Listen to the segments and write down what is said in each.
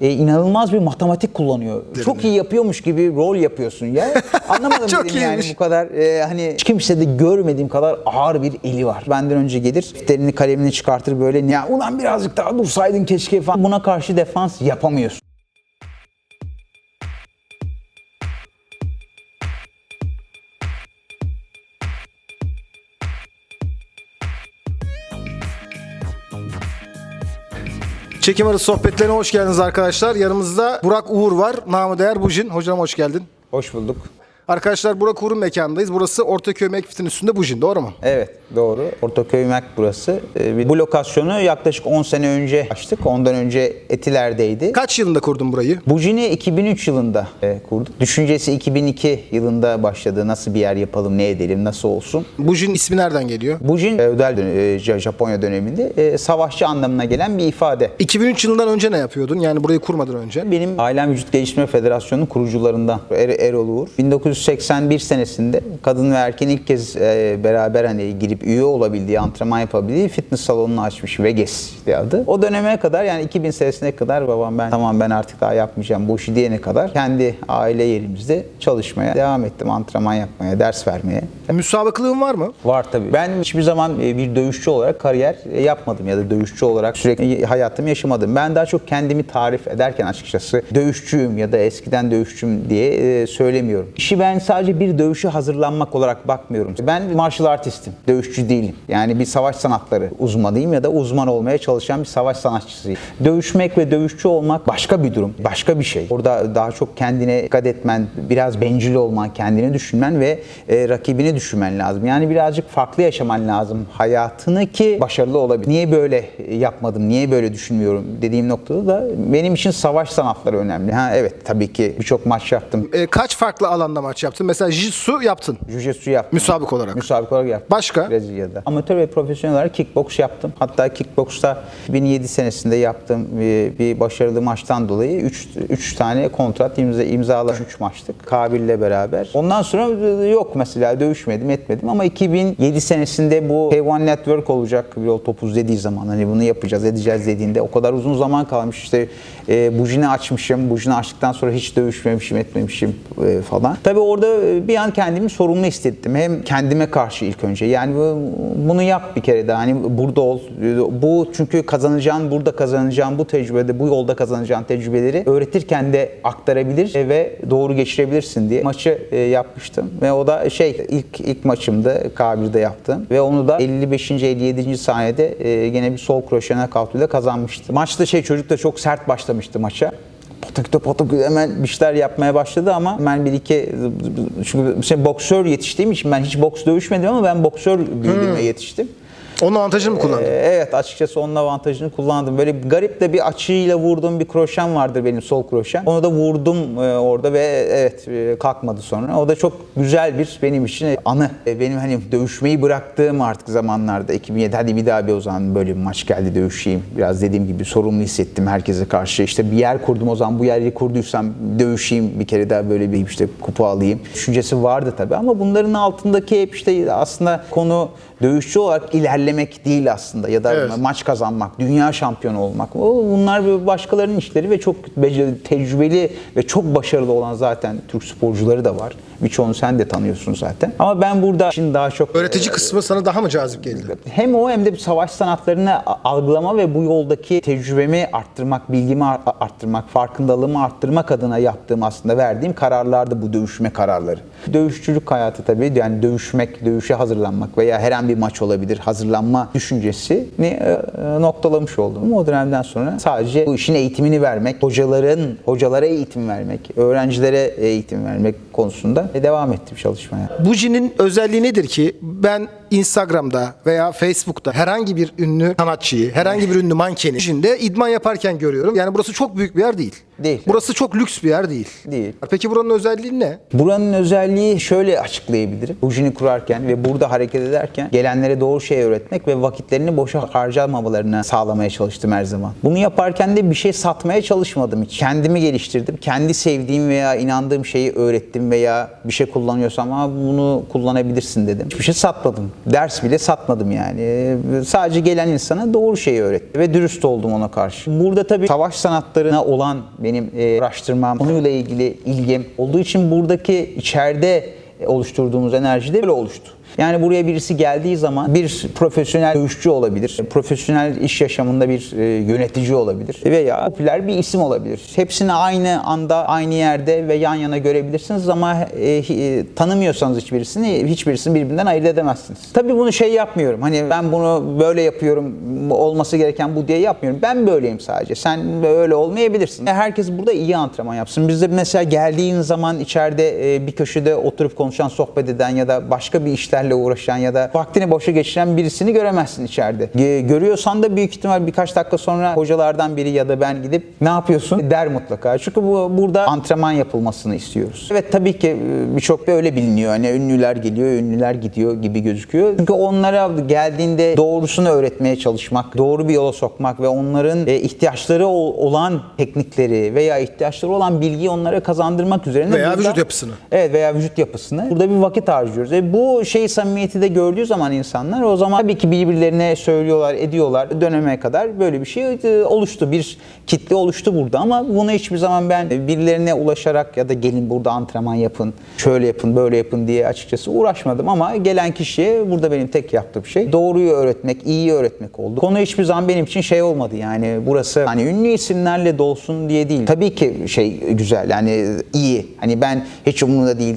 e, inanılmaz bir matematik kullanıyor. Çok iyi yapıyormuş gibi rol yapıyorsun ya. Anlamadım Çok dedim yani iyiymiş. bu kadar e, hani hiç kimse de görmediğim kadar ağır bir eli var. Benden önce gelir, defterini kalemini çıkartır böyle ya ulan birazcık daha dursaydın keşke falan. Buna karşı defans yapamıyorsun. Çekim arası sohbetlerine hoş geldiniz arkadaşlar. Yanımızda Burak Uğur var. Namı değer Bujin. Hocam hoş geldin. Hoş bulduk. Arkadaşlar Burak Uğur'un mekanındayız. Burası Ortaköy Mekfit'in üstünde Bujin. Doğru mu? Evet doğru. Ortaköy Mek burası. E, bu lokasyonu yaklaşık 10 sene önce açtık. Ondan önce Etiler'deydi. Kaç yılında kurdun burayı? Bujini 2003 yılında e, kurduk. Düşüncesi 2002 yılında başladı. Nasıl bir yer yapalım, ne edelim, nasıl olsun. Bujin ismi nereden geliyor? Bujin e, ödel dön- e, J- Japonya döneminde e, savaşçı anlamına gelen bir ifade. 2003 yılından önce ne yapıyordun? Yani burayı kurmadan önce. Benim Ailem Vücut Geliştirme Federasyonu'nun kurucularından er, Erol Uğur. 1981 senesinde kadın ve erkeğin ilk kez e, beraber hani girip üye olabildiği, antrenman yapabildiği fitness salonunu açmış Vegas diye adı. O döneme kadar yani 2000 senesine kadar babam ben tamam ben artık daha yapmayacağım bu işi diyene kadar kendi aile yerimizde çalışmaya devam ettim. Antrenman yapmaya, ders vermeye. Müsabakalığın var mı? Var tabii. Ben hiçbir zaman e, bir dövüşçü olarak kariyer e, yapmadım ya da dövüşçü olarak sürekli hayatımı yaşamadım. Ben daha çok kendimi tarif ederken açıkçası dövüşçüyüm ya da eskiden dövüşçüm diye söylemiyorum. İşi ben sadece bir dövüşe hazırlanmak olarak bakmıyorum. Ben martial artistim, dövüşçü değilim. Yani bir savaş sanatları uzmanıyım ya da uzman olmaya çalışan bir savaş sanatçısıyım. Dövüşmek ve dövüşçü olmak başka bir durum, başka bir şey. Orada daha çok kendine dikkat etmen, biraz bencil olman, kendini düşünmen ve e, rakibini düşünmen lazım. Yani birazcık farklı yaşaman lazım hayatını ki başarılı olabilir. Niye böyle yapmadım, niye böyle düşünmüyorum dediğim noktada da benim için savaş sanatları önemli. Ha evet tabii ki birçok maç yaptım. E, kaç farklı alanda maç yaptın? Mesela Jiu-Jitsu yaptın. Jiu-Jitsu yaptım. Müsabık olarak. Müsabık olarak yaptım. Başka? Brezilya'da. Amatör ve profesyonel olarak kickbox yaptım. Hatta kickboxta 2007 senesinde yaptığım bir, bir başarılı maçtan dolayı 3 3 tane kontrat imza imzalamış 3 maçtık. Kabil'le beraber. Ondan sonra yok mesela dövüşmedim, etmedim ama 2007 senesinde bu K1 Network olacak yol topuz dediği zaman hani bunu yapacağız, edeceğiz dediğinde o kadar uzun zaman kalmış işte e, bujini açmışım. Bujini açtıktan sonra hiç dövüşmemişim, etmemişim e, falan. Tabii orada e, bir an kendimi sorumlu hissettim. Hem kendime karşı ilk önce. Yani bu- bunu yap bir kere daha. Hani burada ol. Bu çünkü kazanacağın, burada kazanacağın bu tecrübede, bu yolda kazanacağın tecrübeleri öğretirken de aktarabilir ve doğru geçirebilirsin diye maçı e, yapmıştım. Ve o da şey ilk ilk maçımdı K1'de yaptım. Ve onu da 55. 57. saniyede e, gene bir sol kroşe knockout ile kazanmıştım. Maçta şey çocuk da çok sert başlamıştı maça. Pataküte pataküte hemen bir şeyler yapmaya başladı ama ben bir iki çünkü şey, boksör yetiştiğim için ben hiç boks dövüşmedim ama ben boksör büyüdüm ve yetiştim. Onun avantajını mı kullandın? Ee, evet açıkçası onun avantajını kullandım. Böyle garip de bir açıyla vurduğum bir kroşem vardır benim sol kroşem. Onu da vurdum e, orada ve evet e, kalkmadı sonra. O da çok güzel bir benim için anı. E, Benim hani dövüşmeyi bıraktığım artık zamanlarda 2007 hadi bir daha bir o zaman böyle bir maç geldi dövüşeyim. Biraz dediğim gibi sorumlu hissettim herkese karşı. İşte bir yer kurdum o zaman bu yeri kurduysam dövüşeyim bir kere daha böyle bir işte kupa alayım. Düşüncesi vardı tabii ama bunların altındaki hep işte aslında konu dövüşçü olarak ilerlemek değil aslında ya da Evet. maç kazanmak, dünya şampiyonu olmak. O bunlar başkalarının işleri ve çok tecrübeli ve çok başarılı olan zaten Türk sporcuları da var. Birçoğunu sen de tanıyorsun zaten. Ama ben burada şimdi daha çok Öğretici kısmı sana daha mı cazip geldi? hem o hem de savaş sanatlarını algılama ve bu yoldaki tecrübemi arttırmak, bilgimi ar- arttırmak, farkındalığımı arttırmak adına yaptığım aslında verdiğim kararlardı bu dövüşme kararları. Dövüşçülük hayatı tabii yani dövüşmek, dövüşe hazırlanmak veya herhangi bir maç olabilir hazırlanma düşüncesini e, e, noktalamış oldum. O dönemden sonra sadece bu işin eğitimini vermek, hocaların, hocalara eğitim vermek, öğrencilere eğitim vermek konusunda devam ettim çalışmaya. Buji'nin özelliği nedir ki ben Instagram'da veya Facebook'ta herhangi bir ünlü sanatçıyı, herhangi bir ünlü mankeni Buji'nde idman yaparken görüyorum. Yani burası çok büyük bir yer değil. Değil. Burası çok lüks bir yer değil. Değil. Peki buranın özelliği ne? Buranın özelliği şöyle açıklayabilirim. Bujini kurarken ve burada hareket ederken gelenlere doğru şey öğretmek ve vakitlerini boşa harcamamalarını sağlamaya çalıştım her zaman. Bunu yaparken de bir şey satmaya çalışmadım hiç. Kendimi geliştirdim. Kendi sevdiğim veya inandığım şeyi öğrettim veya bir şey kullanıyorsam ama bunu kullanabilirsin dedim. Hiçbir şey satmadım. Ders bile satmadım yani. Sadece gelen insana doğru şeyi öğrettim ve dürüst oldum ona karşı. Burada tabii savaş sanatlarına olan benim e, araştırmam, konuyla ilgili ilgim olduğu için buradaki içeride oluşturduğumuz enerji de böyle oluştu. Yani buraya birisi geldiği zaman bir profesyonel dövüşçü olabilir, profesyonel iş yaşamında bir e, yönetici olabilir veya popüler bir isim olabilir. Hepsini aynı anda, aynı yerde ve yan yana görebilirsiniz ama e, e, tanımıyorsanız hiçbirisini, hiçbirisini birbirinden ayırt edemezsiniz. Tabii bunu şey yapmıyorum. Hani ben bunu böyle yapıyorum, olması gereken bu diye yapmıyorum. Ben böyleyim sadece. Sen öyle olmayabilirsin. Herkes burada iyi antrenman yapsın. Bizde mesela geldiğin zaman içeride bir köşede oturup konuşan, sohbet eden ya da başka bir işlerle uğraşan ya da vaktini boşa geçiren birisini göremezsin içeride. Görüyorsan da büyük ihtimal birkaç dakika sonra hocalardan biri ya da ben gidip ne yapıyorsun der mutlaka. Çünkü bu burada antrenman yapılmasını istiyoruz. Evet tabii ki e, birçok da öyle biliniyor. Hani ünlüler geliyor, ünlüler gidiyor gibi gözüküyor. Çünkü onlara geldiğinde doğrusunu öğretmeye çalışmak, doğru bir yola sokmak ve onların e, ihtiyaçları ol- olan teknikleri veya ihtiyaçları olan bilgiyi onlara kazandırmak üzerine Veya burada- vücut yapısını. Evet veya vücut yapısını. Burada bir vakit harcıyoruz. E bu şey samimiyeti de gördüğü zaman insanlar o zaman tabii ki birbirlerine söylüyorlar, ediyorlar. Döneme kadar böyle bir şey e, oluştu. Bir kitle oluştu burada ama bunu hiçbir zaman ben birilerine ulaşarak ya da gelin burada antrenman yapın, şöyle yapın, böyle yapın diye açıkçası uğraşmadım ama gelen kişiye burada benim tek yaptığım şey doğruyu öğretmek, iyiyi öğretmek oldu. Konu hiçbir zaman benim için şey olmadı yani burası hani ünlü isimlerle dolsun diye değil. Tabii ki şey güzel yani iyi. Hani ben hiç umurumda değil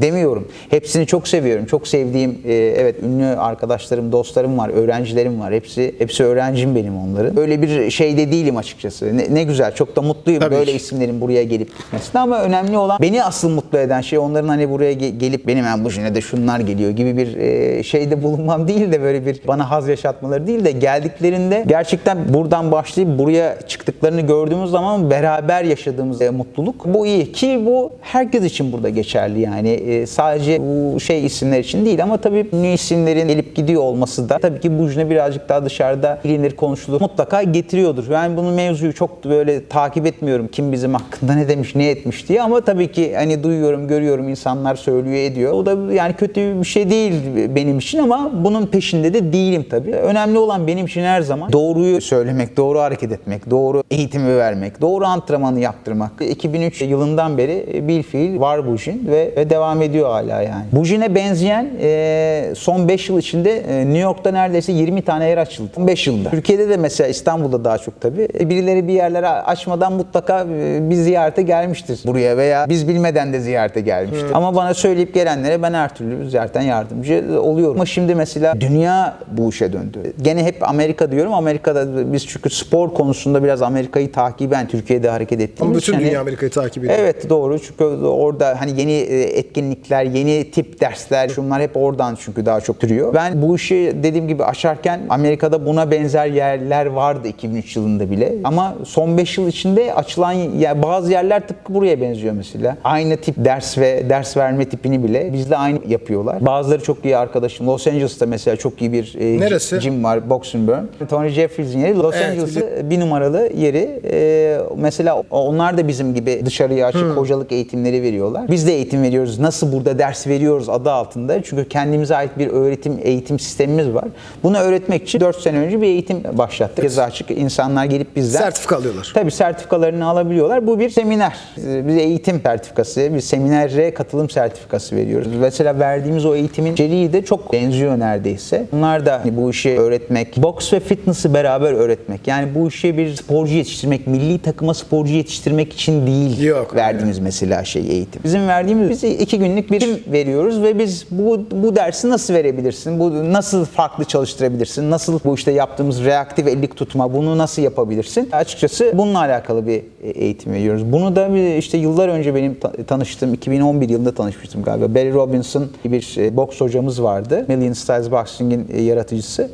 demiyorum. Hepsini çok seviyorum. Çok sevdiğim e, evet ünlü arkadaşlarım, dostlarım var, öğrencilerim var. Hepsi hepsi öğrencim benim onların. Böyle bir şeyde değilim açıkçası. Ne, ne güzel. Çok da mutluyum Tabii böyle ki. isimlerin buraya gelip gitmesine ama önemli olan beni asıl mutlu eden şey onların hani buraya ge- gelip benim ben bu jüne de şunlar geliyor gibi bir e, şeyde bulunmam değil de böyle bir bana haz yaşatmaları değil de geldiklerinde gerçekten buradan başlayıp buraya çıktıklarını gördüğümüz zaman beraber yaşadığımız e, mutluluk bu iyi ki bu herkes için burada geçerli yani E, sadece bu şey isimler için değil ama tabii ünlü isimlerin gelip gidiyor olması da tabii ki bu jüne birazcık daha dışarıda bilinir konuşulur mutlaka getiriyordur. Ben bunu mevzuyu çok böyle takip etmiyorum kim bizim hakkında ne demiş ne etmiş diye ama tabii ki hani duyuyorum görüyorum insanlar söylüyor ediyor. O da yani kötü bir şey değil benim için ama bunun peşinde de değilim tabii. Önemli olan benim için her zaman doğruyu söylemek, doğru hareket etmek, doğru eğitimi vermek, doğru antrenmanı yaptırmak. 2003 yılından beri bir fiil var bu jin ve, ve devam ediyor hala yani. Bu jine benzeyen e, son 5 yıl içinde e, New York'ta neredeyse 20 tane yer açıldı. 5 yılda. Türkiye'de de mesela İstanbul'da daha çok tabii. E, Birileri bir yerlere açmadan mutlaka e, bir ziyarete gelmiştir buraya veya biz bilmeden de ziyarete gelmiştir. Ama bana söyleyip gelenlere ben her türlü ziyaretten yardımcı oluyorum. Ama şimdi mesela dünya bu işe döndü. Gene hep Amerika diyorum. Amerika'da biz çünkü spor konusunda biraz Amerika'yı takiben Türkiye'de hareket ettiğimiz Bütün için hani- dünya Amerika'yı takip ediyor. Evet doğru çünkü orada hani yeni etkinlikler, yeni tip dersler şunlar hep oradan çünkü daha çok türüyor. Ben bu işi dediğim gibi aşarken Amerika'da buna benzer yerler vardı 2003 yılında bile. Ama son 5 yıl içinde açılan ya bazı yerler tıpkı buraya benziyor mesela. Aynı tip ders ve ders verme tipini bile bizde aynı yapıyorlar. Bazıları çok iyi arkadaşım. Los Angeles'ta mesela çok iyi bir e, Neresi? gym var, Boxing Burn. Tony Jeffries'in yeri Los Evet, Angeles'ı bir numaralı yeri. Ee, mesela onlar da bizim gibi dışarıya açık hocalık eğitimleri veriyorlar. Biz de eğitim veriyoruz. Nasıl burada ders veriyoruz adı altında. Çünkü kendimize ait bir öğretim eğitim sistemimiz var. Bunu öğretmek için 4 sene önce bir eğitim başlattık. Herkese açık insanlar gelip bizden Sertifika alıyorlar. Tabii sertifikalarını alabiliyorlar. Bu bir seminer. Bir eğitim sertifikası, bir seminere katılım sertifikası veriyoruz. Mesela verdiğimiz o eğitimin içeriği de çok benziyor neredeyse. Bunlar da hani bu işi öğretmek, boks ve fitness'ı beraber öğretmek. Yani bu işe bir sporcu yetiştirmek, milli takıma sporcu yetiştirmek için değil Yok. verdiğimiz mesela şey eğitim. Bizim verdiğimiz biz iki günlük bir veriyoruz ve biz bu bu dersi nasıl verebilirsin? Bu nasıl farklı çalıştırabilirsin? Nasıl bu işte yaptığımız reaktif ellik tutma bunu nasıl yapabilirsin? Açıkçası bununla alakalı bir eğitim veriyoruz. Bunu da işte yıllar önce benim ta- tanıştığım 2011 yılında tanışmıştım galiba. Barry Robinson bir e, boks hocamız vardı. Million Styles Boxing'in e, yaratıcısı.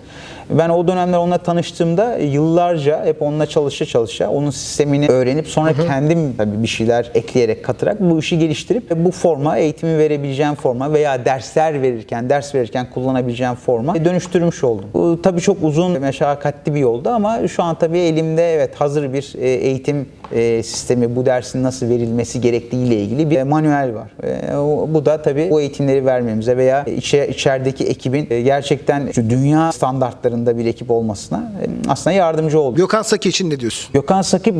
Ben o dönemler onunla tanıştığımda yıllarca hep onunla çalışa çalışa onun sistemini öğrenip sonra kendim tabii bir şeyler ekleyerek katarak bu işi geliştirip bu forma eğitimi verebileceğim forma veya dersler verirken ders verirken kullanabileceğim forma dönüştürmüş oldum. Bu tabii çok uzun meşakkatli bir yoldu ama şu an tabii elimde evet hazır bir e, eğitim e, sistemi bu dersin nasıl verilmesi gerektiği ile ilgili bir manuel var. E, Bu da tabii bu eğitimleri vermemize veya içe, içerideki ekibin e, gerçekten şu dünya standartlarında bir ekip olmasına e, aslında yardımcı oldu. Gökhan Saki için ne diyorsun? Gökhan Saki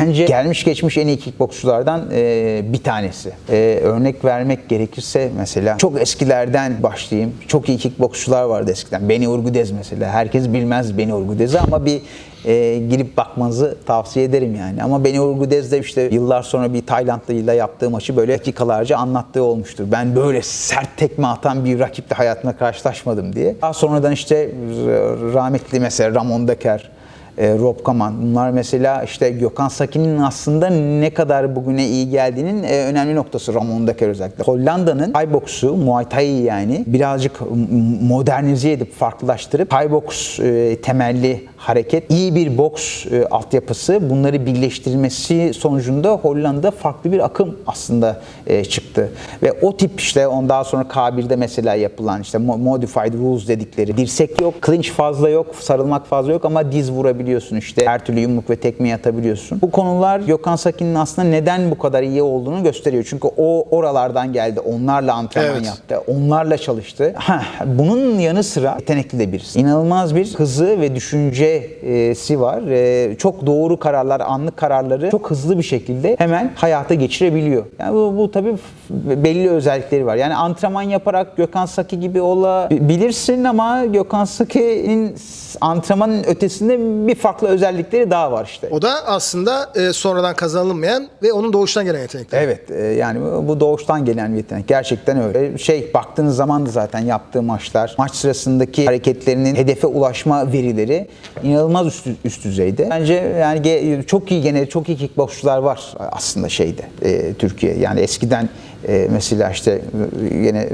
bence gelmiş geçmiş en iyi kickboksçulardan e, bir tanesi. E, örnek vermek gerekirse mesela çok eskilerden başlayayım. Çok iyi kickboksçular vardı eskiden. Beni Urgudez mesela. Herkes bilmez Beni Urgudez'i ama bir e, girip bakmanızı tavsiye ederim yani. Ama Beni Urgudez de işte yıllar sonra bir Taylandlıyla yaptığı maçı böyle dakikalarca anlattığı olmuştur. Ben böyle sert tekme atan bir rakiple hayatımda karşılaşmadım diye. Daha sonradan işte r- rahmetli mesela Ramon Decker, e, Rob Kaman. Bunlar mesela işte Gökhan Saki'nin aslında ne kadar bugüne iyi geldiğinin e, önemli noktası Ramon Decker özellikle. Hollanda'nın Thai boksu, Muay Thai yani birazcık modernize edip farklılaştırıp Thai boks e, temelli hareket, iyi bir boks e, altyapısı bunları birleştirilmesi sonucunda Hollanda farklı bir akım aslında e, çıktı. Ve o tip işte ondan sonra K1'de mesela yapılan işte mo- modified rules dedikleri dirsek yok, clinch fazla yok, sarılmak fazla yok ama diz vurabiliyorsun işte her türlü yumruk ve tekme atabiliyorsun. Bu konular Gökhan Sakin'in aslında neden bu kadar iyi olduğunu gösteriyor. Çünkü o oralardan geldi. Onlarla antrenman Evet. yaptı. Onlarla çalıştı. Ha, bunun yanı sıra yetenekli de birisi. İnanılmaz bir hızı ve düşüncesi var. Ee, çok doğru kararlar, anlık kararları çok hızlı bir şekilde hemen hayata geçirebiliyor. Yani bu, bu tabii belli özellikleri var. Yani antrenman yaparak Gökhan Saki gibi olabilirsin ama Gökhan Saki'nin antrenmanın ötesinde bir farklı özellikleri daha var işte. O da aslında e, sonradan kazanılmayan ve onun doğuştan gelen yetenekler. Evet e, yani bu doğuştan gelen bir yetenek. Gerçekten öyle. Şey baktığınız zaman da zaten yaptığı maçlar, maç sırasındaki hareketlerinin hedefe ulaşma verileri inanılmaz üst, üst düzeyde. Bence yani ge- çok iyi gene çok iyi kickboksçular var aslında şeyde e, Türkiye. Yani eskiden e, mesela işte e, yine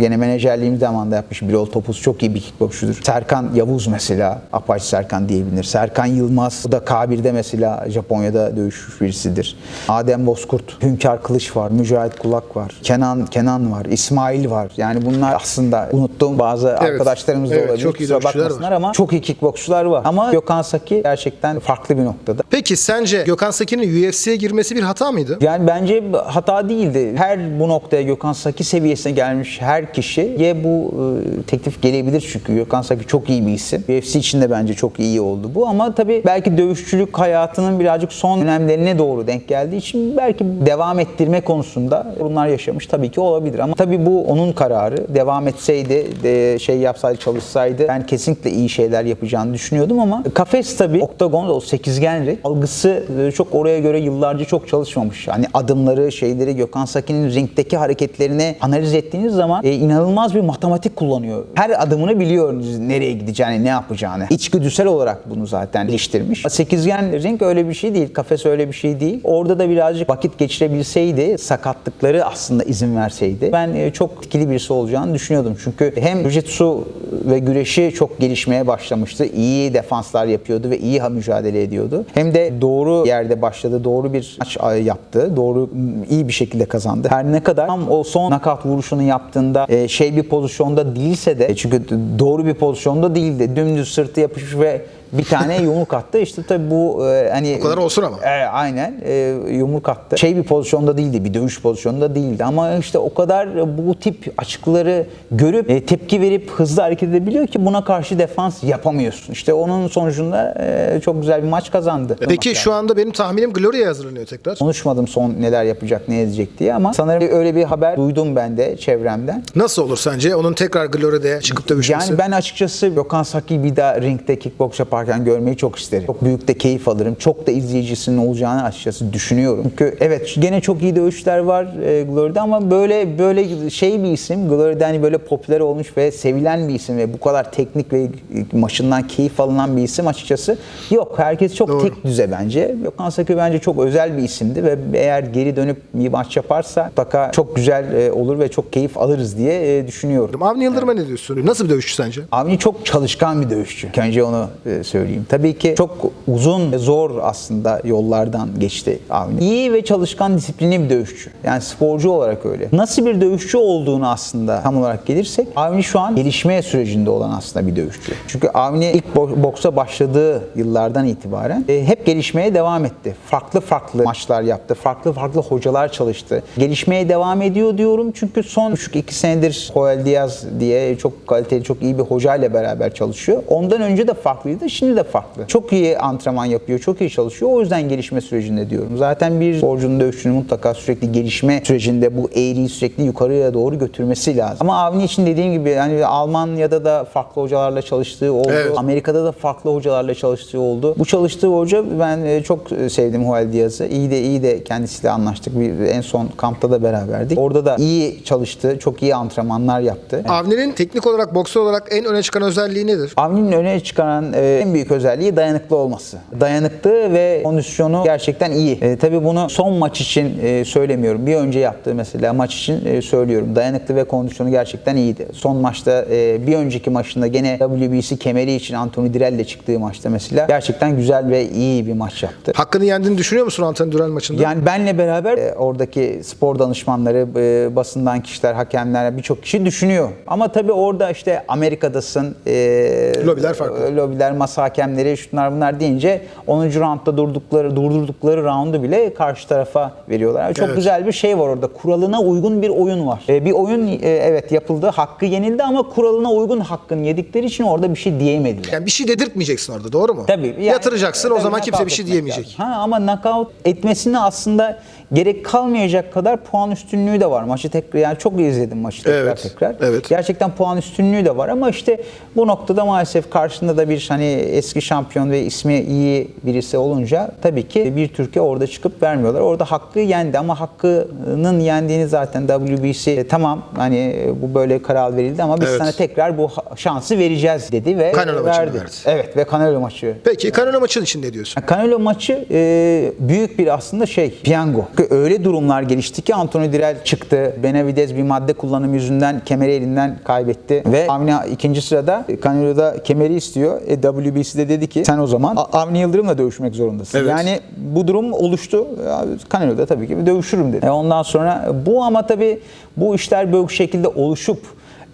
yine menajerliğim zamanında yapmış Birol Topuz çok iyi bir kickboksçudur. Serkan Yavuz mesela Apache Serkan diyebilir. Serkan Yılmaz bu da K1'de mesela Japonya'da dövüşmüş birisidir. Adem Bozkurt, Hünkar Kılıç var, Mücahit Kulak var, Kenan Kenan var, İsmail var. Yani bunlar aslında unuttuğum bazı arkadaşlarımız da Evet, olabilir. çok iyi bakmasınlar ama çok iyi kickboksçular var. Ama Gökhan Saki gerçekten farklı bir noktada. Peki sence Gökhan Saki'nin UFC'ye girmesi bir hata mıydı? Yani bence hata değildi. Her bu noktaya Gökhan Saki seviyesine gelmiş her kişiye bu e, teklif gelebilir çünkü Gökhan Saki çok iyi bir isim. UFC için de bence çok iyi oldu bu ama tabii belki dövüşçülük hayatının birazcık son dönemlerine doğru denk geldiği için belki devam ettirme konusunda sorunlar yaşamış tabii ki olabilir ama tabii bu onun kararı. Devam etseydi, de şey yapsaydı, çalışsaydı ben kesinlikle iyi şeyler yapacağını düşünüyordum ama kafes tabii oktagon o sekizgen algısı e, çok oraya göre yıllarca çok çalışmamış. Hani adımları, şeyleri Gökhan Sakin'in ringdeki hareketlerini analiz ettiğiniz zaman e, inanılmaz bir matematik kullanıyor. Her adımını biliyor nereye gideceğini, ne yapacağını. İçgüdüsel olarak bunu zaten geliştirmiş. Sekizgen ring öyle bir şey değil, kafes öyle bir şey değil. Orada da birazcık vakit geçirebilseydi, sakatlıkları aslında izin verseydi ben e, çok etkili birisi olacağını düşünüyordum. Çünkü hem jiu-jitsu ve güreşi çok gelişmeye başlamıştı. İyi defanslar yapıyordu ve iyi mücadele ediyordu. Hem de doğru yerde başladı, doğru bir maç e, yaptı. Doğru iyi bir şekilde kazandı. Her ne kadar tam o son knockout vuruşunu yaptığında e, şey bir pozisyonda değilse de e, çünkü doğru bir pozisyonda değildi. Dümdüz sırtı yapışmış ve bir tane yumruk attı. İşte tabii bu e, hani O kadar olsun ama. e, aynen e, yumruk attı. Şey bir pozisyonda değildi, bir dövüş pozisyonunda değildi ama işte o kadar bu tip açıkları görüp e, tepki verip hızlı hareket edebiliyor ki buna karşı defans yapamıyorsun. İşte onun sonucunda e, çok güzel bir maç kazandı. Peki şu anda benim tahminim Gloria'ya hazırlanıyor tekrar. konuşmadım son neler yapacak, ne edecek diye ama sanırım öyle bir haber duydum ben de çevremden. Nasıl olur sence onun tekrar Gloria'ya çıkıp dövüşmesi? Yani ben açıkçası Gökhan Saki bir daha ringde kickbox yaparken yaparken görmeyi çok isterim. Çok büyük de keyif alırım. Çok da izleyicisinin olacağını açıkçası düşünüyorum. Çünkü evet gene çok iyi dövüşler var e, Glory'de ama böyle böyle şey bir isim. Glory'de hani böyle popüler olmuş ve sevilen bir isim ve bu kadar teknik ve maçından keyif alınan bir isim açıkçası yok. Herkes çok Doğru. tek düze bence. Gökhan Sakı bence çok özel bir isimdi ve eğer geri dönüp bir maç yaparsa mutlaka çok güzel e, olur ve çok keyif alırız diye e, düşünüyorum. Avni Yıldırım'a ne diyorsun? Nasıl bir dövüşçü sence? Avni çok çalışkan bir dövüşçü. Önce onu e, söyleyeyim. Tabii ki çok uzun ve zor aslında yollardan geçti Avni. İyi ve çalışkan disiplinli bir dövüşçü. Yani sporcu olarak öyle. Nasıl bir dövüşçü olduğunu aslında tam olarak gelirsek Avni şu an gelişme sürecinde olan aslında bir dövüşçü. Çünkü Avni ilk bo- boksa başladığı yıllardan itibaren e, hep gelişmeye devam etti. Farklı farklı maçlar yaptı. Farklı farklı hocalar çalıştı. Gelişmeye devam ediyor diyorum çünkü son 3-2 senedir Joel Diaz diye çok kaliteli, çok iyi bir hocayla beraber çalışıyor. Ondan önce de farklıydı, şimdi de farklı. Çok iyi antrenman yapıyor, çok iyi çalışıyor. O yüzden gelişme sürecinde diyorum. Zaten bir sporcunun dövüşçünün mutlaka sürekli gelişme sürecinde bu eğriyi sürekli yukarıya doğru götürmesi lazım. Ama Avni için dediğim gibi hani Almanya'da da farklı hocalarla çalıştığı oldu. Evet. Amerika'da da farklı hocalarla çalıştığı oldu. Bu çalıştığı hoca ben e, çok sevdim Joel Diaz'ı. İyi de iyi de kendisiyle anlaştık. Bir, en son kampta da beraberdik. Orada da iyi çalıştı. Çok iyi antrenmanlar yaptı. Avni'nin teknik olarak, boksör olarak en öne çıkan özelliği nedir? Avni'nin öne çıkaran e, en büyük özelliği dayanıklı olması. Dayanıklı ve kondisyonu gerçekten iyi. E, tabii bunu son maç için e, söylemiyorum. Bir önce yaptığı mesela maç için e, söylüyorum. Dayanıklı ve kondisyonu gerçekten iyiydi. Son maçta e, bir önceki maçında gene WBC kemeri için Anthony Dirrell'le çıktığı maçta mesela gerçekten güzel ve iyi bir maç yaptı. Hakkını yendiğini düşünüyor musun Anthony Duran maçında? Yani benle beraber e, oradaki spor danışmanları, e, basından kişiler, hakemler birçok kişi düşünüyor. Ama tabii orada işte Amerika'dasın. e, Lobiler farklı. Lobiler, masa hakemleri, şunlar bunlar deyince 10. roundda durdukları, durdurdukları roundu bile karşı tarafa veriyorlar. Yani çok Evet. güzel bir şey var orada. Kuralına uygun bir oyun var. E, bir oyun e, evet yapıldı, hakkı yenildi ama kuralına uygun hakkını yedikleri için orada bir şey diyemediler. Yani bir şey dedirtmeyeceksin orada doğru mu? Tabii. yani- Yatıracaksın o tabii zaman kimse bir şey diyemeyecek. lazım. Ha, ama knockout etmesine aslında gerek kalmayacak kadar puan üstünlüğü de var. Maçı tekrar yani çok iyi izledim maçı tekrar Evet, tekrar. evet. Gerçekten puan üstünlüğü de var ama işte bu noktada maalesef karşında da bir hani eski şampiyon ve ismi iyi birisi olunca tabii ki bir Türkiye orada çıkıp vermiyorlar. Orada hakkı yendi ama hakkının yendiğini zaten WBC e, tamam hani e, bu böyle karar verildi ama biz Evet. sana tekrar bu şansı vereceğiz dedi ve maçını verdi. verdi. Evet ve Canelo maçı Peki Canelo maçın için ne diyorsun? Canelo maçı e, büyük bir aslında şey, piyango. Çünkü öyle durumlar gelişti ki Anthony Dirrell çıktı. Benavidez bir madde kullanımı yüzünden kemeri elinden kaybetti. Ve Avni ikinci sırada Canelo'da kemeri istiyor. E, WBC'de dedi ki sen o zaman Avni Yıldırım'la dövüşmek zorundasın. Evet. Yani bu durum oluştu. Ya, Canelo'da tabii ki dövüşürüm dedi. E, ondan sonra bu ama tabii bu işler böyle şekilde oluşup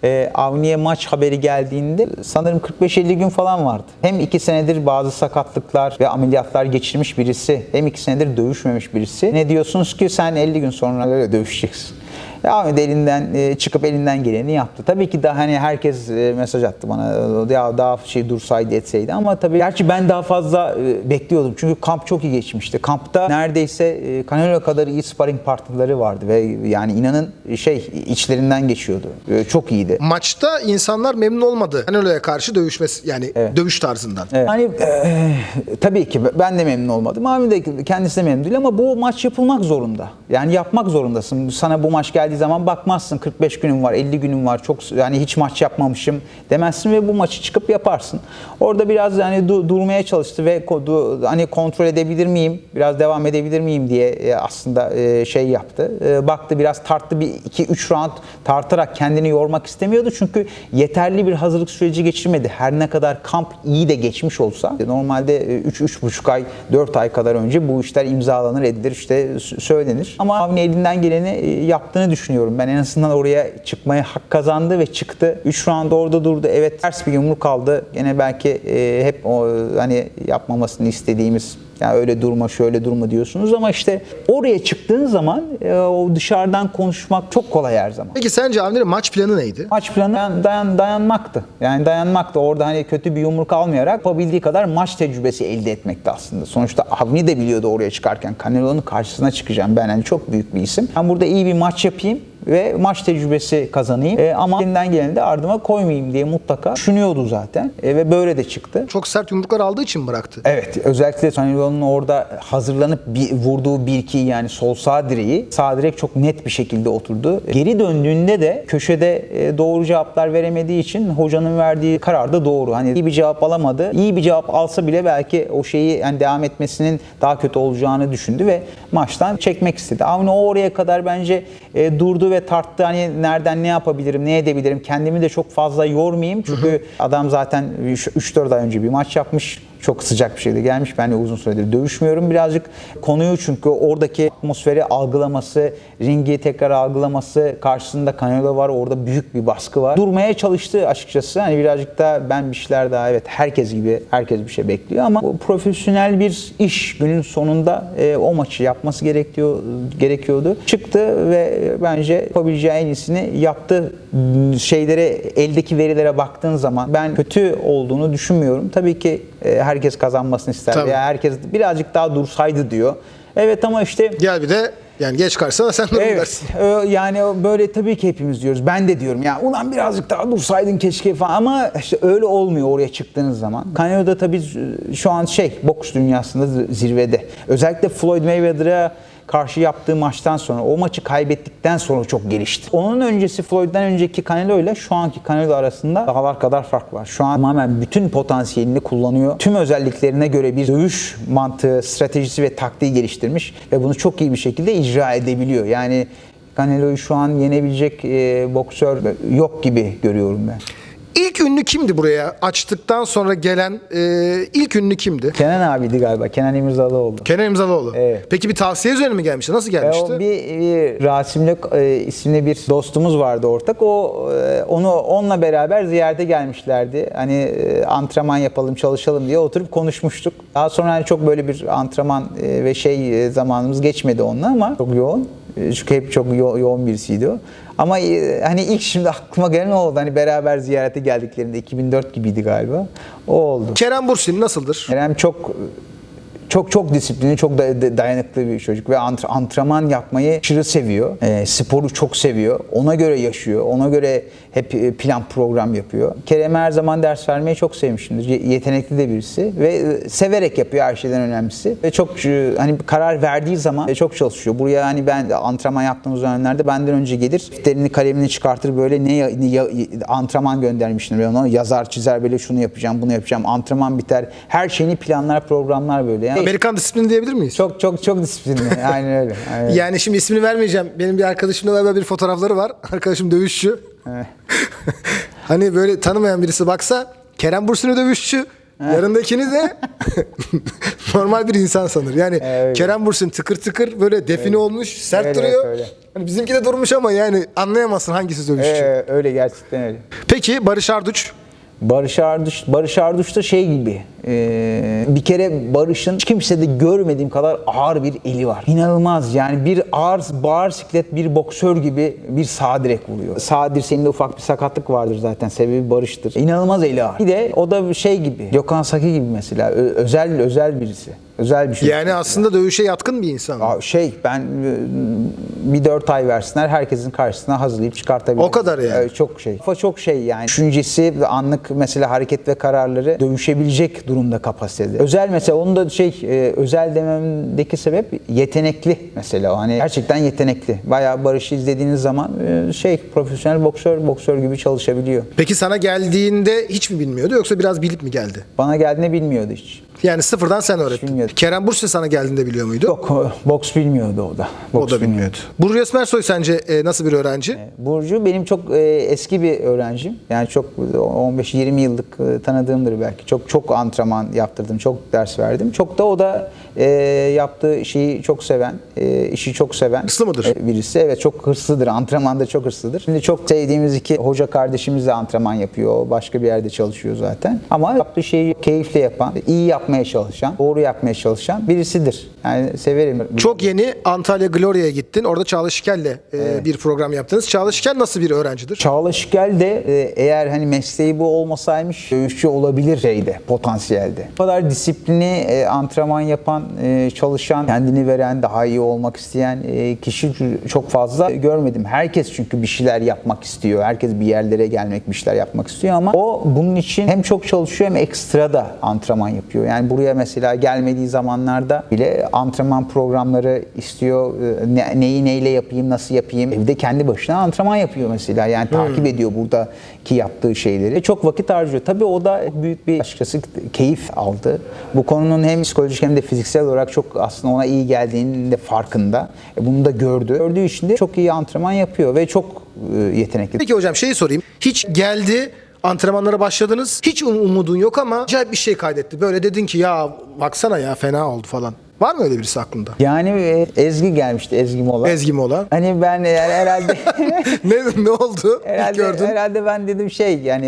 e, Avni'ye maç haberi geldiğinde sanırım 45-50 gün falan vardı. Hem 2 senedir bazı sakatlıklar ve ameliyatlar geçirmiş birisi, hem 2 senedir dövüşmemiş birisi. Ne diyorsunuz ki sen 50 gün sonra dövüşeceksin. De elinden e, çıkıp elinden geleni yaptı. Tabii ki daha hani herkes e, mesaj attı bana ya daha şey dursaydı etseydi ama tabii gerçi ben daha fazla e, bekliyordum. Çünkü kamp çok iyi geçmişti. Kampta neredeyse Canelo kadar iyi sparring partnerleri vardı ve yani inanın şey içlerinden geçiyordu. Çok iyiydi. Maçta insanlar memnun olmadı. Canelo'ya karşı dövüşmesi yani dövüş tarzından. Evet. Hani e, tabii ki ben de memnun olmadım. Abi de kendisi de memnun değil ama bu maç yapılmak zorunda. Yani yapmak zorundasın. Sana bu maç geldiği zaman bakmazsın 45 günüm var, 50 günüm var. Çok yani hiç maç yapmamışım demezsin ve bu maçı çıkıp yaparsın. Orada biraz yani du- durmaya çalıştı ve ko- du- hani kontrol edebilir miyim? Biraz devam edebilir miyim diye e, aslında e, şey yaptı. E, Baktı biraz tarttı bir 2 3 round tartarak kendini yormak istemiyordu. Çünkü yeterli bir hazırlık süreci geçirmedi. Her ne kadar kamp iyi de geçmiş olsa normalde 3-3,5 ay 4 ay kadar önce bu işler imzalanır edilir işte söylenir. Ama Avni elinden geleni yaptığını düşünüyorum. Ben en azından oraya çıkmaya hak kazandı ve çıktı. 3 round orada durdu. Evet ters bir yumruk aldı. Gene belki e, hep o hani yapmamasını istediğimiz ya öyle durma şöyle durma diyorsunuz ama işte oraya çıktığın zaman e, o dışarıdan konuşmak çok kolay her zaman. Peki sence Avni'nin maç planı neydi? Maç planı dayan, dayan- dayanmaktı. Yani dayanmaktı. Orada hani kötü bir yumruk almayarak yapabildiği kadar maç tecrübesi elde etmekti aslında. Sonuçta Avni de biliyordu oraya çıkarken. Canelo'nun karşısına çıkacağım. Ben hani çok büyük bir isim. Ben burada iyi bir maç yapayım ve maç tecrübesi kazanayım. E, ama elinden geleni de ardıma koymayayım diye mutlaka düşünüyordu zaten. E, ve böyle de çıktı. Çok sert yumruklar aldığı için bıraktı? Evet özellikle Canelo'nun orada hazırlanıp bir, vurduğu bir iki yani sol sağ direği sağ direk çok net bir şekilde oturdu. Geri döndüğünde de köşede e, doğru cevaplar veremediği için hocanın verdiği karar da doğru. Hani iyi bir cevap alamadı. İyi bir cevap alsa bile belki o şeyi yani devam etmesinin daha kötü olacağını düşündü ve maçtan çekmek istedi. Ama o oraya kadar bence e, durdu ve tarttı hani nereden ne yapabilirim, ne edebilirim. Kendimi de çok fazla yormayayım. Çünkü adam zaten 3-4 ay önce bir maç yapmış. Çok sıcak bir şeydi gelmiş. Ben de uzun süredir dövüşmüyorum. Birazcık konuyu çünkü oradaki atmosferi algılaması, ringi tekrar algılaması, karşısında Canelo var. Orada büyük bir baskı var. Durmaya çalıştı açıkçası. Hani birazcık da ben bir şeyler daha evet herkes gibi herkes bir şey bekliyor ama profesyonel bir iş günün sonunda e, o maçı yapması gerekiyor gerekiyordu. Çıktı ve bence yapabileceği en iyisini yaptı. Şeylere eldeki verilere baktığın zaman ben kötü olduğunu düşünmüyorum. Tabii ki e, herkes kazanmasını ister. Tabii. Ya herkes birazcık daha dursaydı diyor. Evet ama işte Gel bir de yani geç karşısına sen de Evet. dersin. Ö- Yani böyle tabii ki hepimiz diyoruz. Ben de diyorum ya ulan birazcık daha dursaydın keşke falan ama işte öyle olmuyor oraya çıktığınız zaman. Canelo'da tabii şu an şey boks dünyasında zirvede. Özellikle Floyd Mayweather'a karşı yaptığı maçtan sonra o maçı kaybettikten sonra çok gelişti. Onun öncesi Floyd'dan önceki Canelo ile şu anki Canelo arasında dağlar kadar fark var. Şu an tamamen bütün potansiyelini kullanıyor. Tüm özelliklerine göre bir dövüş mantığı, stratejisi ve taktiği geliştirmiş ve bunu çok iyi bir şekilde icra edebiliyor. Yani Canelo'yu şu an yenebilecek e, boksör yok gibi görüyorum ben. İlk ünlü kimdi buraya? Açtıktan sonra gelen e, ilk ünlü kimdi? Kenan abiydi galiba. Kenan İmirzalıoğlu. Kenan İmzalıoğlu. Evet. Peki bir tavsiye üzerine mi gelmişti? Nasıl E, gelmişti? o bir, bir Rasim'le e, isimli bir dostumuz vardı ortak. O e, onu onunla beraber ziyarete gelmişlerdi. Hani e, antrenman yapalım, çalışalım diye oturup konuşmuştuk. Daha sonra hani çok böyle bir antrenman e, ve şey e, zamanımız geçmedi onunla ama çok yoğun. E, Çünkü hep çok yo- yoğun birisiydi o. Ama e, hani ilk şimdi aklıma gelen o oldu. Hani beraber ziyarete geldiklerinde 2004 gibiydi galiba. O oldu. Kerem Bursin nasıldır? Kerem çok çok çok disiplinli, çok da- da- dayanıklı bir çocuk ve ant- antrenman yapmayı aşırı seviyor. Ee, sporu çok seviyor. Ona göre yaşıyor. Ona göre hep e, plan program yapıyor. Kerem'e her zaman ders vermeyi çok sevmişimdir. Ye- Yetenekli de birisi ve e, severek yapıyor her şeyden önemlisi. Ve çok e, hani karar verdiği zaman e, çok çalışıyor. Buraya hani ben antrenman yaptığımız dönemlerde benden önce gelir. Defterini, kalemini çıkartır böyle ne, ya- ne ya- antrenman göndermiştim ona. Yazar, çizer böyle şunu yapacağım, bunu yapacağım. Antrenman biter. Her şeyini planlar, programlar böyle. Yani Amerikan disiplini diyebilir miyiz? çok çok çok disiplinli. Aynen öyle. Aynen öyle. Yani şimdi ismini vermeyeceğim. Benim bir arkadaşımla beraber bir fotoğrafları var. Arkadaşım dövüşçü. hani böyle tanımayan birisi baksa Kerem Bursin'i dövüşçü. Yanındakini de normal bir insan sanır. Yani Evet. Kerem Bursin tıkır tıkır böyle define olmuş, sert Evet, duruyor. evet, öyle. Hani bizimki de durmuş ama yani anlayamazsın hangisi dövüşçü. Ee, öyle gerçekten öyle. Peki Barış Arduç Barış Arduç, Barış Arduç da şey gibi. e, bir kere Barış'ın hiç kimsede görmediğim kadar ağır bir eli var. İnanılmaz yani bir ağır bağır siklet bir boksör gibi bir sağ direk vuruyor. Sağ dirseğinde ufak bir sakatlık vardır zaten. Sebebi Barış'tır. İnanılmaz eli var. Bir de o da şey gibi. Gökhan Saki gibi mesela. Özel özel birisi. Özel bir şey. yani aslında dövüşe yatkın bir insan. Aa, Şey ben e, bir dört ay versinler herkesin karşısına hazırlayıp çıkartabilirim. O kadar yani. Ee, Çok şey. Kafa çok şey yani. Düşüncesi ve anlık mesela hareket ve kararları dövüşebilecek durumda kapasitede. Özel mesela onu da şey e, özel dememdeki sebep yetenekli mesela. Hani gerçekten yetenekli. Bayağı Barış'ı izlediğiniz zaman e, şey profesyonel boksör boksör gibi çalışabiliyor. Peki sana geldiğinde hiç mi bilmiyordu yoksa biraz bilip mi geldi? Bana geldiğinde bilmiyordu hiç. Yani sıfırdan sen öğrettin. bilmiyordu. Kerem Bursin sana geldiğinde biliyor muydu? Yok o- boks bilmiyordu o da. O da bilmiyordu. Burcu Esmersoy sence e, nasıl bir öğrenci? Burcu benim çok e, eski bir öğrencim. Yani çok 15-20 yıllık e, tanıdığımdır belki. Çok çok antrenman yaptırdım, çok ders verdim. Çok da o da e, yaptığı şeyi çok seven, e, işi çok seven Hırslı mıdır? e, birisi. Evet çok hırslıdır. Antrenmanda çok hırslıdır. Şimdi çok sevdiğimiz iki hoca kardeşimiz de antrenman yapıyor. O başka bir yerde çalışıyor zaten. Ama yaptığı şeyi keyifle yapan, iyi yapmaya yapmaya çalışan, doğru yapmaya çalışan birisidir. Yani severim. Çok yeni Antalya Gloria'ya gittin. Orada Çağla Şikel'le e, bir program yaptınız. Çağla Şikel nasıl bir öğrencidir? Çağla Şikel de e, eğer hani mesleği bu olmasaymış dövüşçü olabilir şeyde, potansiyelde. Bu kadar disiplini e, antrenman yapan, çalışan, kendini veren, daha iyi olmak isteyen kişi çok fazla görmedim. Herkes çünkü bir şeyler yapmak istiyor. Herkes bir yerlere gelmek, bir şeyler yapmak istiyor ama o bunun için hem çok çalışıyor hem ekstra da antrenman yapıyor. Yani buraya mesela gelmediği zamanlarda bile antrenman programları istiyor. E, ne- neyi neyle yapayım, nasıl yapayım. Evde kendi başına antrenman yapıyor mesela. Yani takip ediyor buradaki yaptığı şeyleri. Çok vakit harcıyor. Tabii o da büyük bir açıkçası keyif aldı. Bu konunun hem psikolojik hem de fiziksel olarak çok aslında ona iyi geldiğinin de farkında. E, bunu da gördü. Gördüğü için de çok iyi antrenman yapıyor ve çok e, yetenekli. Peki hocam şeyi sorayım. Hiç geldi antrenmanlara başladınız. Hiç um- umudun yok ama acayip bir şey kaydetti. Böyle dedin ki ya baksana ya fena oldu falan. Var mı öyle birisi aklında? Yani e, Ezgi gelmişti Ezgi Mola. Ezgi mi olan? Hani ben yani herhalde ne, ne oldu? Herhalde, gördün. herhalde ben dedim şey yani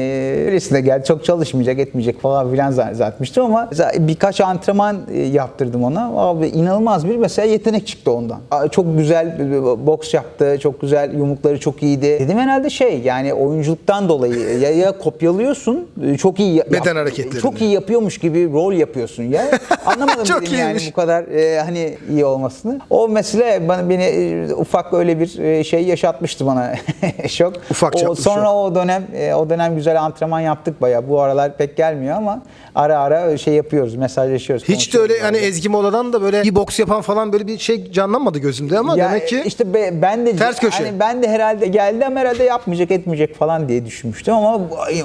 birisi de gel çok çalışmayacak etmeyecek falan filan zannetmiştim ama birkaç antrenman e, yaptırdım ona. Abi inanılmaz bir mesela yetenek çıktı ondan. Çok güzel boks yaptı. Çok güzel yumrukları çok iyiydi. Dedim herhalde şey yani oyunculuktan dolayı ya, ya kopyalıyorsun e, çok iyi Beden hareketlerini. Çok iyi yapıyormuş gibi rol yapıyorsun ya. Anlamadım Çok dedim yani iyiymiş. bu kadar e, hani iyi olmasını. O mesele bana beni e, ufak öyle bir e, şey yaşatmıştı bana şok. Ufak o, sonra şok. o dönem e, o dönem güzel antrenman yaptık bayağı. Bu aralar pek gelmiyor ama ara ara şey yapıyoruz, mesajlaşıyoruz. Hiç de öyle yani Ezgi Mola'dan da böyle bir boks yapan falan böyle bir şey canlanmadı gözümde ama Ya demek ki işte be- ben de Ters köşe. hani ben de herhalde geldi ama herhalde yapmayacak etmeyecek falan diye düşünmüştüm ama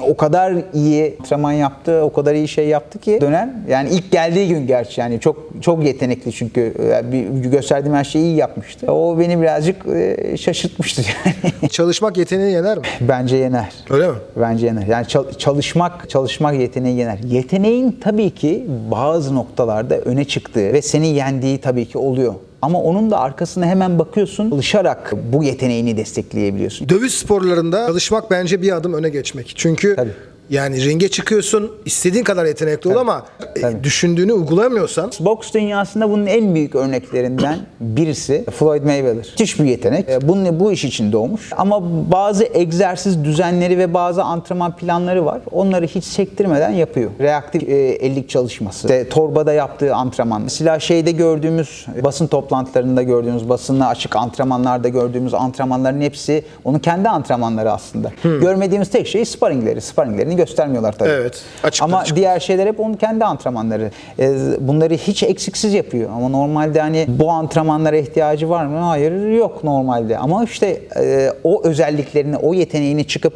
o kadar iyi antrenman yaptı, o kadar iyi şey yaptı ki dönem yani ilk geldiği gün gerçi yani çok çok yetenekli çünkü e, gösterdiğim her şeyi iyi yapmıştı. O beni birazcık e, şaşırtmıştı yani. çalışmak yeteneği yener mi? Bence yener. Öyle mi? Bence yener. Yani çal- çalışmak, çalışmak yeteneği yener. Yeteneğin tabii ki bazı noktalarda öne çıktığı ve seni yendiği tabii ki oluyor. Ama onun da arkasına hemen bakıyorsun, çalışarak bu yeteneğini destekleyebiliyorsun. Dövüş sporlarında çalışmak bence bir adım öne geçmek. Çünkü Tabii. Yani ringe çıkıyorsun, istediğin kadar yetenekli ol ama e, Tabii. düşündüğünü uygulayamıyorsan Boks dünyasında bunun en büyük örneklerinden birisi Floyd Mayweather. Müthiş bir yetenek. E, Bunun bu iş için doğmuş. Ama bazı egzersiz düzenleri ve bazı antrenman planları var. Onları hiç sektirmeden yapıyor. Reaktif e, ellik çalışması. İşte torbada yaptığı antrenman. Mesela şeyde gördüğümüz basın toplantılarında gördüğümüz basınla açık antrenmanlarda gördüğümüz antrenmanların hepsi onun kendi antrenmanları aslında. Görmediğimiz tek şey sparringleri. Sparringlerini göstermiyorlar tabii. Evet, açıktan Ama açık. diğer şeyler hep onun kendi antrenmanları. E, Bunları hiç eksiksiz yapıyor. Ama normalde hani bu antrenmanlara ihtiyacı var mı? Hayır yok normalde. Ama işte e, o özelliklerini, o yeteneğini çıkıp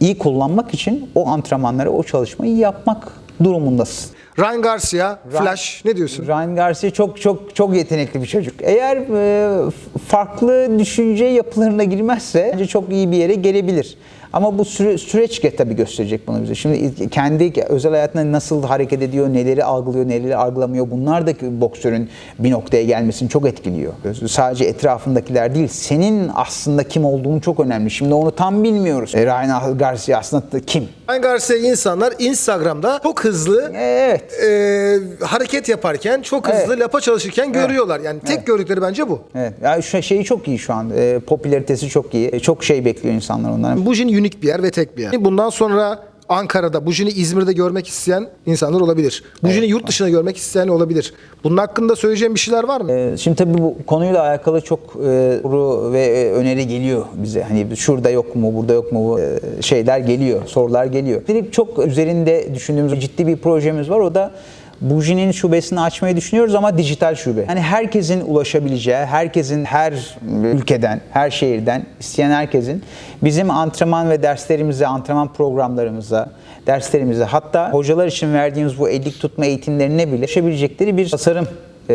iyi kullanmak için o antrenmanları, o çalışmayı yapmak durumundasın. Ryan Garcia, Flash ne diyorsun? Ryan Garcia çok çok çok yetenekli bir çocuk. Eğer e, farklı düşünce yapılarına girmezse bence çok iyi bir yere gelebilir. Ama bu süre, süreç tabii gösterecek bunu bize. Şimdi kendi özel hayatında nasıl hareket ediyor, neleri algılıyor, neleri algılamıyor bunlar da boksörün bir noktaya gelmesini çok etkiliyor. Sadece etrafındakiler değil, senin aslında kim olduğunu çok önemli. Şimdi onu tam bilmiyoruz. E, Ryan Garcia aslında kim? Ryan Garcia insanlar Instagram'da çok hızlı Evet. e, hareket yaparken, çok hızlı Evet. lapa çalışırken görüyorlar. Yani tek gördükleri bence bu. Evet. Ya şu şeyi çok iyi şu an. E, popülaritesi çok iyi. E, çok şey bekliyor insanlar ondan. Bujin unik bir yer ve tek bir yer. Bundan sonra Ankara'da, Bujin'i İzmir'de görmek isteyen insanlar olabilir. Bujin'i yurt dışına görmek isteyen olabilir. Bunun hakkında söyleyeceğim bir şeyler var mı? E, Şimdi tabii bu konuyla alakalı çok e, soru ve e, öneri geliyor bize. Hani şurada yok mu, burada yok mu bu e, şeyler geliyor, sorular geliyor. Dedik çok üzerinde düşündüğümüz ciddi bir projemiz var. O da Buji'nin şubesini açmayı düşünüyoruz ama dijital şube. Hani herkesin ulaşabileceği, herkesin her ülkeden, her şehirden isteyen herkesin bizim antrenman ve derslerimize, antrenman programlarımıza, derslerimize hatta hocalar için verdiğimiz bu ellik tutma eğitimlerine bile ulaşabilecekleri bir tasarım e,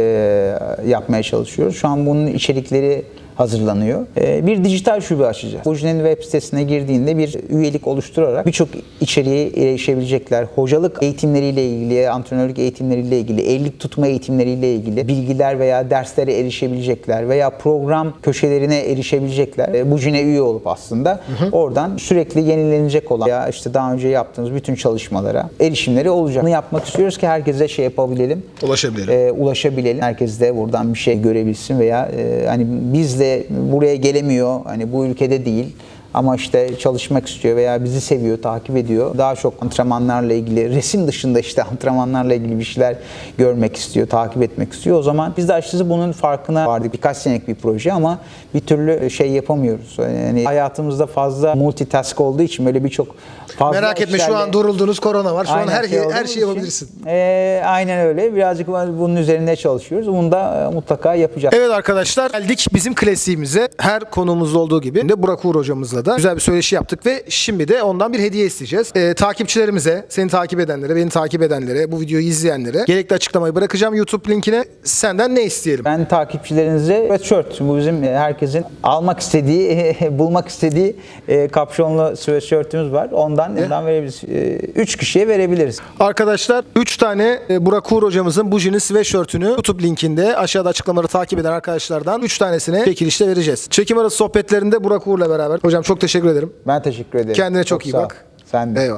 yapmaya çalışıyoruz. Şu an bunun içerikleri hazırlanıyor. Ee, bir dijital şube açacağız. Buji'nin web sitesine girdiğinde bir üyelik oluşturarak birçok içeriğe erişebilecekler. Hocalık eğitimleriyle ilgili, antrenörlük eğitimleriyle ilgili, ellik tutma eğitimleriyle ilgili bilgiler veya derslere erişebilecekler veya program köşelerine erişebilecekler. Ee, Buji'ne üye olup aslında oradan sürekli yenilenecek olan ya işte daha önce yaptığımız bütün çalışmalara erişimleri olacak. Bunu yapmak istiyoruz ki herkese şey yapabilelim. Ulaşabilelim. e, ulaşabilelim. Herkes de buradan bir şey görebilsin veya e, hani biz de buraya gelemiyor. Hani bu ülkede değil. Ama işte çalışmak istiyor veya bizi seviyor, takip ediyor. Daha çok antrenmanlarla ilgili, resim dışında işte antrenmanlarla ilgili bir şeyler görmek istiyor, takip etmek istiyor. O zaman biz de açıkçası bunun farkına vardık. Birkaç senelik bir proje ama bir türlü şey yapamıyoruz. Yani hayatımızda fazla multitask olduğu için böyle birçok fazla Merak etme şu an duruldunuz korona var. Şu Aynen, an her şey her şeyi yapabilirsin. e, aynen öyle. Birazcık bunun üzerinde çalışıyoruz. Bunu da mutlaka yapacağız. Evet arkadaşlar geldik bizim klasiğimize. Her konumuzda olduğu gibi de Burak Uğur hocamızla da güzel bir söyleşi yaptık ve şimdi de ondan bir hediye isteyeceğiz. Ee, takipçilerimize, seni takip edenlere, beni takip edenlere, bu videoyu izleyenlere gerekli açıklamayı bırakacağım YouTube linkine. Senden ne isteyelim? Ben takipçilerinize sweatshirt, bu bizim e, herkesin almak istediği, bulmak istediği e, kapşonlu sweatshirtimiz var. Ondan, ondan verebiliriz. E, üç kişiye verebiliriz. Arkadaşlar 3 tane e, Burak Uğur hocamızın Buji'nin sweatshirtünü YouTube linkinde aşağıda açıklamaları takip eden arkadaşlardan 3 tanesine çekilişte vereceğiz. Çekim arası sohbetlerinde Burak Uğur'la beraber. Hocam çok teşekkür ederim. Ben teşekkür ederim. Kendine çok, iyi sağ ol. bak. Sen de. Eyvallah.